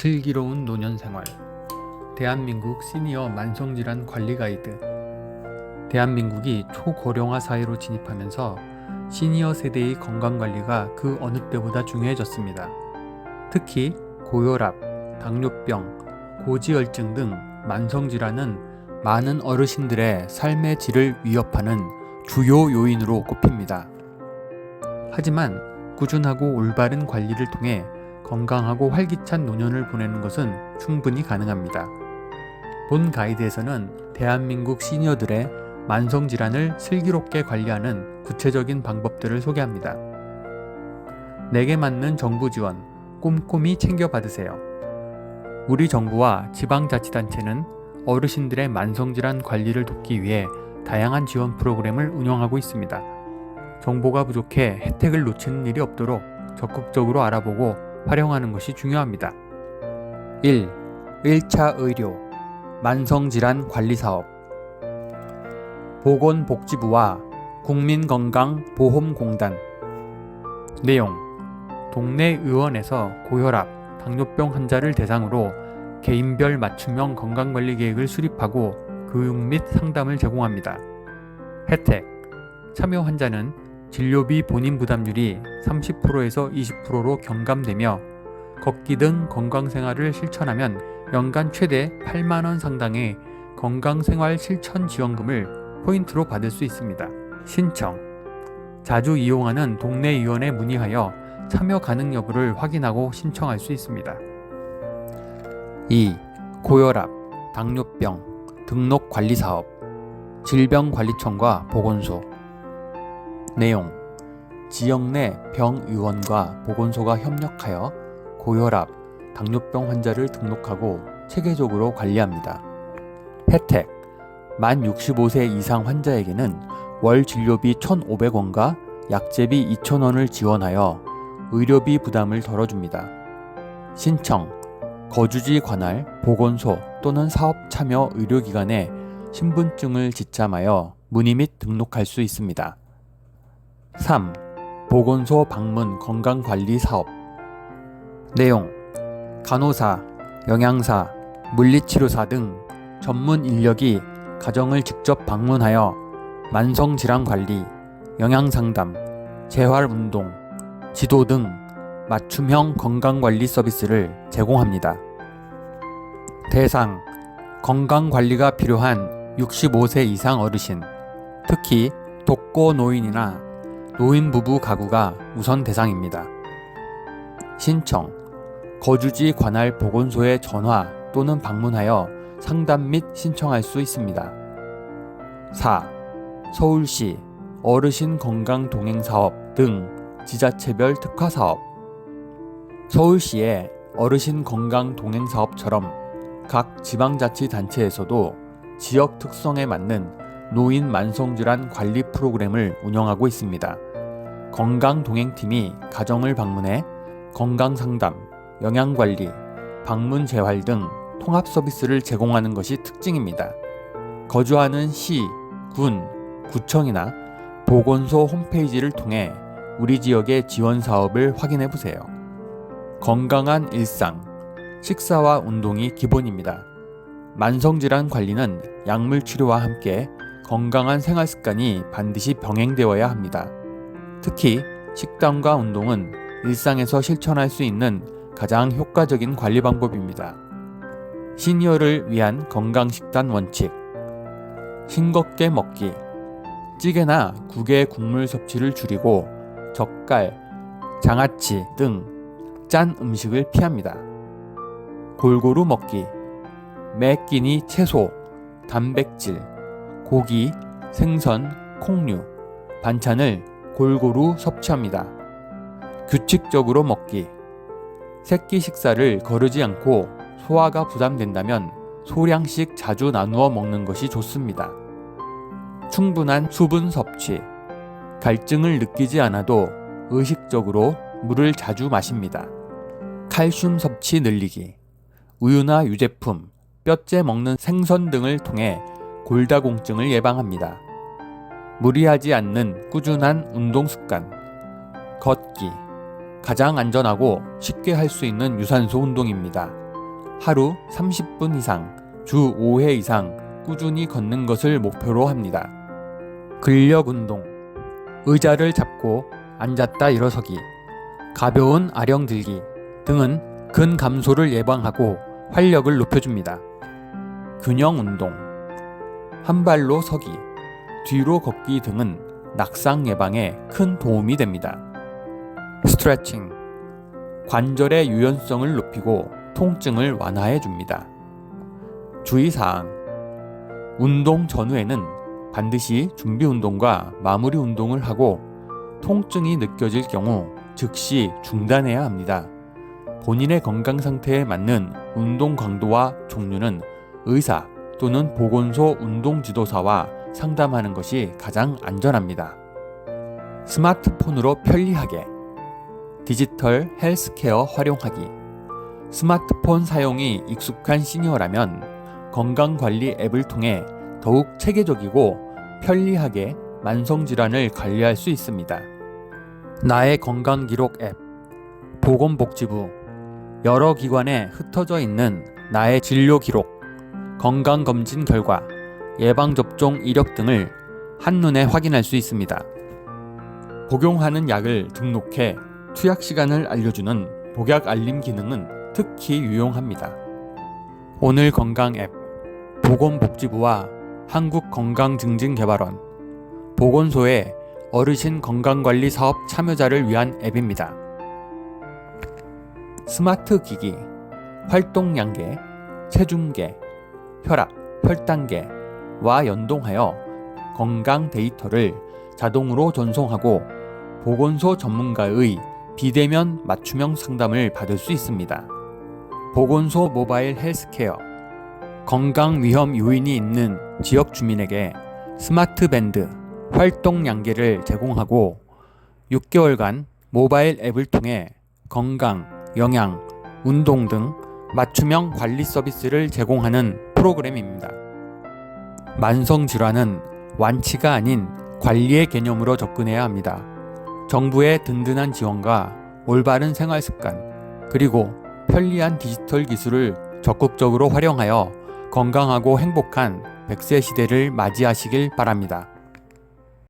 슬기로운 노년 생활 대한민국 시니어 만성질환 관리 가이드 대한민국이 초고령화 사회로 진입하면서 시니어 세대의 건강 관리가 그 어느 때보다 중요해졌습니다. 특히 고혈압, 당뇨병, 고지혈증 등 만성 질환은 많은 어르신들의 삶의 질을 위협하는 주요 요인으로 꼽힙니다. 하지만 꾸준하고 올바른 관리를 통해 건강하고 활기찬 노년을 보내는 것은 충분히 가능합니다. 본 가이드에서는 대한민국 시니어들의 만성 질환을 슬기롭게 관리하는 구체적인 방법들을 소개합니다. 내게 맞는 정부 지원 꼼꼼히 챙겨 받으세요. 우리 정부와 지방자치단체는 어르신들의 만성 질환 관리를 돕기 위해 다양한 지원 프로그램을 운영하고 있습니다. 정보가 부족해 혜택을 놓치는 일이 없도록 적극적으로 알아보고 활용하는 것이 중요합니다. 1. 1차 의료 만성질환 관리 사업 보건복지부와 국민건강보험공단 내용 동네 의원에서 고혈압, 당뇨병 환자를 대상으로 개인별 맞춤형 건강관리 계획을 수립하고 교육 및 상담을 제공합니다. 혜택 참여 환자는 진료비 본인 부담률이 30%에서 20%로 경감되며 걷기 등 건강생활을 실천하면 연간 최대 8만원 상당의 건강생활 실천 지원금을 포인트로 받을 수 있습니다. 신청 자주 이용하는 동네 의원에 문의하여 참여 가능 여부를 확인하고 신청할 수 있습니다. 2. 고혈압, 당뇨병, 등록 관리 사업, 질병관리청과 보건소. 내용 지역 내 병의원과 보건소가 협력하여 고혈압, 당뇨병 환자를 등록하고 체계적으로 관리합니다. 혜택 만 65세 이상 환자에게는 월 진료비 1,500원과 약제비 2,000원을 지원하여 의료비 부담을 덜어줍니다. 신청 거주지 관할 보건소 또는 사업 참여 의료기관에 신분증을 지참하여 문의 및 등록할 수 있습니다. 3. 보건소 방문 건강관리 사업 내용 간호사, 영양사, 물리치료사 등 전문 인력이 가정을 직접 방문하여 만성질환 관리, 영양상담, 재활운동, 지도 등 맞춤형 건강관리 서비스를 제공합니다. 대상 건강관리가 필요한 65세 이상 어르신, 특히 독거 노인이나 노인 부부 가구가 우선 대상입니다. 신청 거주지 관할 보건소에 전화 또는 방문하여 상담 및 신청할 수 있습니다. 4. 서울시 어르신 건강 동행 사업 등 지자체별 특화 사업 서울시의 어르신 건강 동행 사업처럼 각 지방자치단체에서도 지역 특성에 맞는 노인 만성질환 관리 프로그램을 운영하고 있습니다. 건강 동행팀이 가정을 방문해 건강 상담, 영양 관리, 방문 재활 등 통합 서비스를 제공하는 것이 특징입니다. 거주하는 시, 군, 구청이나 보건소 홈페이지를 통해 우리 지역의 지원 사업을 확인해 보세요. 건강한 일상, 식사와 운동이 기본입니다. 만성질환 관리는 약물 치료와 함께 건강한 생활 습관이 반드시 병행되어야 합니다. 특히 식단과 운동은 일상에서 실천할 수 있는 가장 효과적인 관리 방법입니다. 시니어를 위한 건강 식단 원칙. 싱겁게 먹기. 찌개나 국의 국물 섭취를 줄이고 젓갈, 장아찌 등 짠 음식을 피합니다. 골고루 먹기. 매 끼니 채소, 단백질, 고기, 생선, 콩류, 반찬을 골고루 섭취합니다. 규칙적으로 먹기. 새끼 식사를 거르지 않고 소화가 부담된다면 소량씩 자주 나누어 먹는 것이 좋습니다. 충분한 수분 섭취. 갈증을 느끼지 않아도 의식적으로 물을 자주 마십니다. 칼슘 섭취 늘리기. 우유나 유제품, 뼈째 먹는 생선 등을 통해 골다공증을 예방합니다. 무리하지 않는 꾸준한 운동 습관. 걷기. 가장 안전하고 쉽게 할 수 있는 유산소 운동입니다. 하루 30분 이상, 주 5회 이상 꾸준히 걷는 것을 목표로 합니다. 근력 운동. 의자를 잡고 앉았다 일어서기, 가벼운 아령 들기 등은 근 감소를 예방하고 활력을 높여줍니다. 균형 운동. 한 발로 서기, 뒤로 걷기 등은 낙상 예방에 큰 도움이 됩니다. 스트레칭. 관절의 유연성을 높이고 통증을 완화해 줍니다. 주의사항. 운동 전후에는 반드시 준비 운동과 마무리 운동을 하고 통증이 느껴질 경우 즉시 중단해야 합니다. 본인의 건강 상태에 맞는 운동 강도와 종류는 의사 또는 보건소 운동 지도사와 상담하는 것이 가장 안전합니다. 스마트폰으로 편리하게 디지털 헬스케어 활용하기 스마트폰 사용이 익숙한 시니어라면 건강관리 앱을 통해 더욱 체계적이고 편리하게 만성질환을 관리할 수 있습니다. 나의 건강기록 앱 보건복지부 여러 기관에 흩어져 있는 나의 진료 기록, 건강검진 결과, 예방접종 이력 등을 한눈에 확인할 수 있습니다. 복용하는 약을 등록해 투약 시간을 알려주는 복약 알림 기능은 특히 유용합니다. 오늘 건강 앱 보건복지부와 한국건강증진개발원 보건소의 어르신 건강관리 사업 참여자를 위한 앱입니다. 스마트 기기, 활동량계, 체중계, 혈압, 혈당계와 연동하여 건강 데이터를 자동으로 전송하고 보건소 전문가의 비대면 맞춤형 상담을 받을 수 있습니다. 보건소 모바일 헬스케어 건강 위험 요인이 있는 지역 주민에게 스마트 밴드 활동 양계를 제공하고 6개월간 모바일 앱을 통해 건강, 영양, 운동 등 맞춤형 관리 서비스를 제공하는 프로그램입니다. 만성 질환은 완치가 아닌 관리의 개념으로 접근해야 합니다. 정부의 든든한 지원과 올바른 생활 습관, 그리고 편리한 디지털 기술을 적극적으로 활용하여 건강하고 행복한 100세 시대를 맞이하시길 바랍니다.